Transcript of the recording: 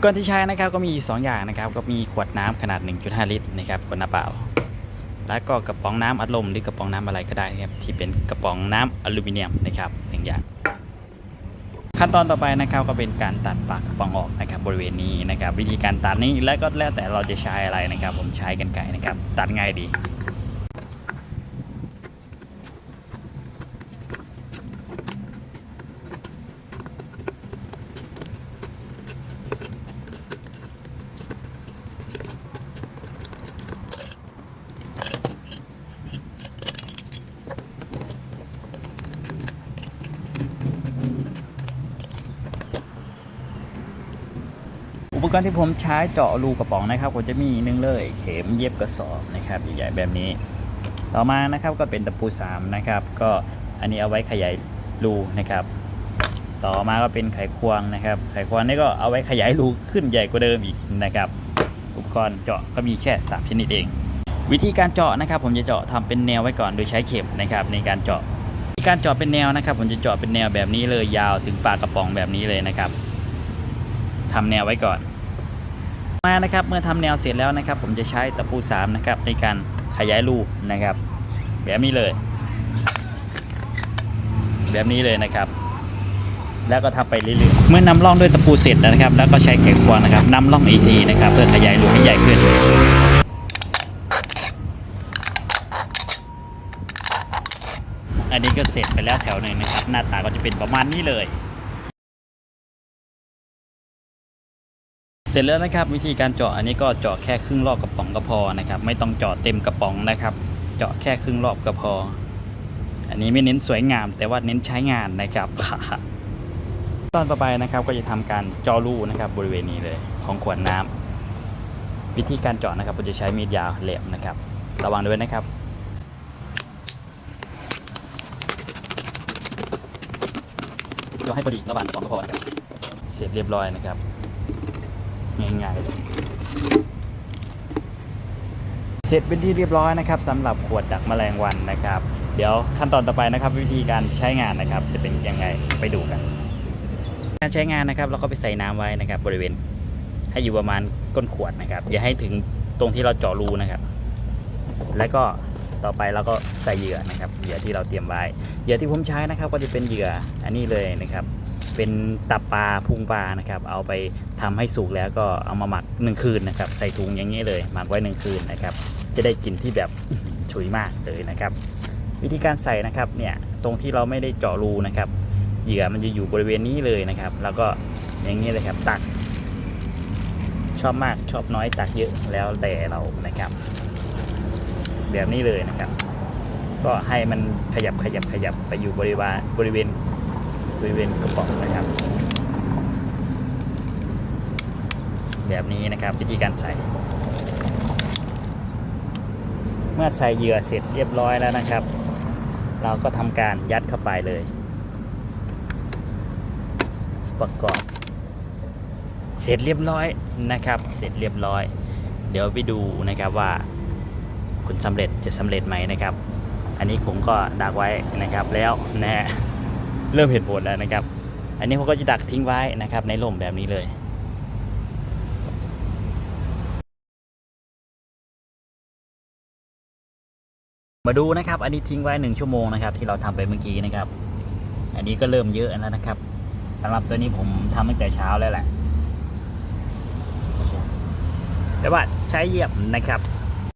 ปกรณ์ที่ใช้นะครับก็มีอยู่สองอย่างนะครับก็มีขวดน้ำขนาด 1.5 ลิตรนะครับขวดน้ำเปล่า แล้วก็กระป๋องน้ำอัดลมหรือกระป๋องน้ำอะไรก็ได้นะครับที่เป็นกระป๋องน้ำอลูมิเนียมนะครับหนึ่งอย่าง ขั้นตอนต่อไปนะครับก็เป็นการตัดปากกระป๋องออกนะครับบริเวณนี้นะครับวิธีการตัดนี้แล้วก็แล้วแต่เราจะใช้อะไรนะครับ ผมใช้กันไกรนะครับตัดง่ายดี อุปกรณ์ที่ผมใช้เจาะรูกระป๋องนะครับก็จะมีหนึ่งเลย เข็มเย็บกระสอบนะครับใหญ่ๆแบบนี้ ต่อมานะครับก็เป็นตะปูสามนะครับก็อันนี้เอาไว้ขยายรูนะครับ ต่อมาก็เป็นไขควงนะครับ ไขควงนี่ก็เอาไว้ขยายรูขึ้นใหญ่กว่าเดิมอีกนะครับ อุปกรณ์เจาะก็มีแค่ 3 ชนิดเอง วิธีการเจาะนะครับ ผมจะเจาะทำเป็นแนวไว้ก่อนโดยใช้เข็มนะครับ ในการเจาะการเจาะเป็นแนวนะครับ ผมจะเจาะเป็นแนวแบบนี้เลยยาวถึงปากกระป๋องแบบนี้เลยนะครับทำแนวไว้ก่อน มานะครับเมื่อทำแนวเสร็จแล้วนะครับ ผมจะใช้ตะปูสามนะครับในการขยายรูนะครับ แบบนี้เลย แบบนี้เลยนะครับ แล้วก็ทำไปเรื่อยๆเมื่อนำร่องด้วยตะปูเสร็จนะครับ แล้วก็ใช้ไขควงนะครับนำร่องอีกทีนะครับ เพื่อขยายรูให้ใหญ่ขึ้นอันนี้ก็เสร็จไปแล้วแถวหนึ่งนะครับ หน้าตาก็จะเป็นประมาณนี้เลย เสร็จแล้วนะครับวิธีการเจาะอันนี้ก็เจาะแค่ครึ่งรอบกระป๋องก็พอนะครับ ไม่ต้องเจาะเต็มกระป๋องนะครับ เจาะแค่ครึ่งรอบก็พอ อันนี้ไม่เน้นสวยงาม แต่ว่าเน้นใช้งานนะครับตอนต่อไปนะครับก็จะทำการเจาะรูนะครับบริเวณนี้เลยของขวดน้ำวิธีการเจาะนะครับผมจะใช้มีดยาวแหลมนะครับ ระวังด้วยนะครับเจาะให้พอดีระหว่างกระป๋องก็พอนะครับเสร็จเรียบร้อยนะครับ ง่ายๆ เสร็จเป็นที่เรียบร้อยนะครับสำหรับขวดดักแมลงวันนะครับ เดี๋ยวขั้นตอนต่อไปนะครับวิธีการใช้งานนะครับจะเป็นยังไงไปดูกัน การใช้งานนะครับเราก็ไปใส่น้ำไว้นะครับ บริเวณให้อยู่ประมาณก้นขวดนะครับ อย่าให้ถึงตรงที่เราเจาะรูนะครับ แล้วก็ต่อไปเราก็ใส่เหยื่อนะครับเหยื่อที่เราเตรียมไว้เหยื่อที่ผมใช้นะครับ ก็จะเป็นเหยื่ออันนี้เลยนะครับ เป็นตับปลาพุงปลานะครับ เอาไปทำให้สุกแล้วก็เอามาหมักหนึ่งคืนนะครับ ใส่ถุงอย่างนี้เลยหมักไว้หนึ่งคืนนะครับ จะได้กลิ่นที่แบบฉุยมากเลยนะครับ วิธีการใส่นะครับเนี่ยตรงที่เราไม่ได้เจาะรูนะครับ เหยื่อมันจะอยู่บริเวณนี้เลยนะครับ แล้วก็อย่างนี้เลยครับตัก ชอบมากชอบน้อยตักเยอะแล้วแต่เรานะครับ แบบนี้เลยนะครับ ก็ให้มันขยับขยับขยับไปอยู่บริวาบริเวณ บริเวณกระป๋องนะครับ แบบนี้นะครับวิธีการใส่ เมื่อใส่เหยื่อเสร็จเรียบร้อยแล้วนะครับ เราก็ทำการยัดเข้าไปเลย ประกอบ เสร็จเรียบร้อยนะครับ เสร็จเรียบร้อย เดี๋ยวไปดูนะครับว่าผลสำเร็จจะสำเร็จไหมนะครับ อันนี้ผมก็ดักไว้นะครับแล้วนะฮะ เริ่มเห็นผลแล้วนะครับ อันนี้ผมก็จะดักทิ้งไว้นะครับ ในร่มแบบนี้เลยมาดูนะครับ อันนี้ทิ้งไว้หนึ่งชั่วโมงนะครับ ที่เราทำไปเมื่อกี้นะครับ อันนี้ก็เริ่มเยอะแล้วนะครับสำหรับตัวนี้ผมทำตั้งแต่เช้าแล้วแหละแต่ว่าใช้เหยียบนะครับ